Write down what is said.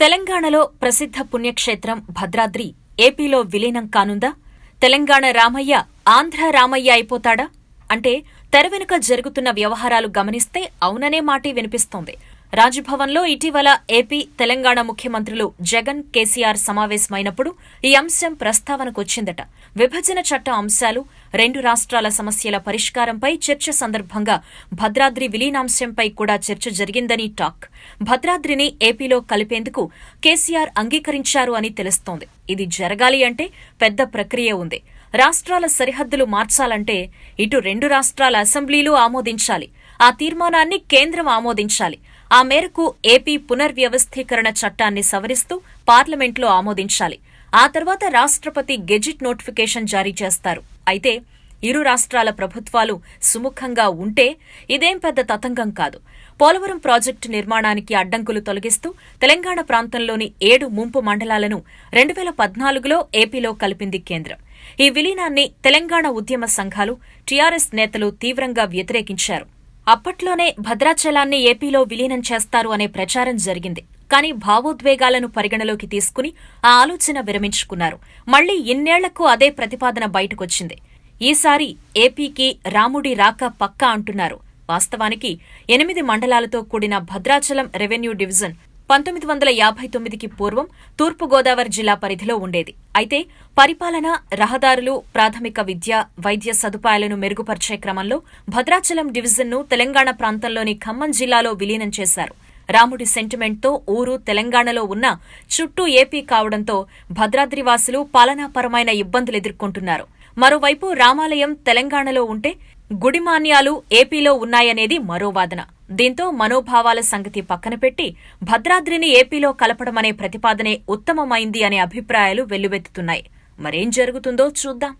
తెలంగాణలో ప్రసిద్ధ పుణ్యక్షేత్రం భద్రాద్రి ఏపీలో విలీనం కానుందా? తెలంగాణ రామయ్య ఆంధ్ర రామయ్య అయిపోతాడా? అంటే తెర వెనుక జరుగుతున్న వ్యవహారాలు గమనిస్తే అవుననే మాటే వినిపిస్తోంది. రాజ్భవన్లో ఇటీవల ఏపీ తెలంగాణ ముఖ్యమంత్రులు జగన్ కేసీఆర్ సమావేశమైనప్పుడు ఈ అంశం ప్రస్తావనకొచ్చిందట. విభజన చట్టం అంశాలు రెండు రాష్ట్రాల సమస్యల పరిష్కారంపై చర్చ సందర్భంగా భద్రాద్రి విలీనాంశంపై కూడా చర్చ జరిగిందని టాక్. భద్రాద్రిని ఏపీలో కలిపేందుకు కేసీఆర్ అంగీకరించారు అని తెలుస్తోంది. ఇది జరగాలి అంటే పెద్ద ప్రక్రియ ఉంది. రాష్ట్రాల సరిహద్దులు మార్చాలంటే ఇటు రెండు రాష్ట్రాల అసెంబ్లీలు ఆమోదించాలి. ఆ తీర్మానాన్ని కేంద్రం ఆమోదించాలి. ఆ మేరకు ఏపీ పునర్వ్యవస్థీకరణ చట్టాన్ని సవరిస్తూ పార్లమెంట్లో ఆమోదించాలి. ఆ తర్వాత రాష్ట్రపతి గెజిట్ నోటిఫికేషన్ జారీ చేస్తారు. అయితే ఇరు రాష్ట్రాల ప్రభుత్వాలు సుముఖంగా ఉంటే ఇదేం పెద్ద తతంగం కాదు. పోలవరం ప్రాజెక్టు నిర్మాణానికి అడ్డంకులు తొలగిస్తూ తెలంగాణ ప్రాంతంలోని ఏడు ముంపు మండలాలను రెండు వేల పద్నాలుగులో ఏపీలో కలిపింది కేంద్రం. ఈ విలీనాన్ని తెలంగాణ ఉద్యమ సంఘాలు టీఆర్ఎస్ నేతలు తీవ్రంగా వ్యతిరేకించారు. అప్పట్లోనే భద్రాచలాన్ని ఏపీలో విలీనం చేస్తారు అనే ప్రచారం జరిగింది. కానీ భావోద్వేగాలను పరిగణలోకి తీసుకుని ఆ ఆలోచన విరమించుకున్నారు. మళ్ళీ ఇన్నేళ్ళకు అదే ప్రతిపాదన బయటకొచ్చింది. ఈసారి ఏపీకి రాముడి రాక పక్కా అంటున్నారు. వాస్తవానికి ఎనిమిది మండలాలతో కూడిన భద్రాచలం రెవెన్యూ డివిజన్ పంతొమ్మిది వందల యాభై తొమ్మిదికి పూర్వం తూర్పుగోదావరి జిల్లా పరిధిలో ఉండేది. అయితే పరిపాలన రహదారులు ప్రాథమిక విద్య వైద్య సదుపాయాలను మెరుగుపరిచే క్రమంలో భద్రాచలం డివిజన్ను తెలంగాణ ప్రాంతంలోని ఖమ్మం జిల్లాలో విలీనం చేశారు. రాముడి సెంటిమెంట్తో ఊరు తెలంగాణలో ఉన్న చుట్టూ ఏపీ కావడంతో భద్రాద్రివాసులు పాలనాపరమైన ఇబ్బందులు ఎదుర్కొంటున్నారు. మరోవైపు రామాలయం తెలంగాణలో ఉంటే గుడిమాన్యాలు ఏపీలో ఉన్నాయనేది మరో వాదన. దీంతో మనోభావాల సంగతి పక్కన పెట్టి భద్రాద్రిని ఏపీలో కలపడమనే ప్రతిపాదనే ఉత్తమమైంది అనే అభిప్రాయాలు వెల్లువెత్తుతున్నాయి. మరేం జరుగుతుందో చూద్దాం.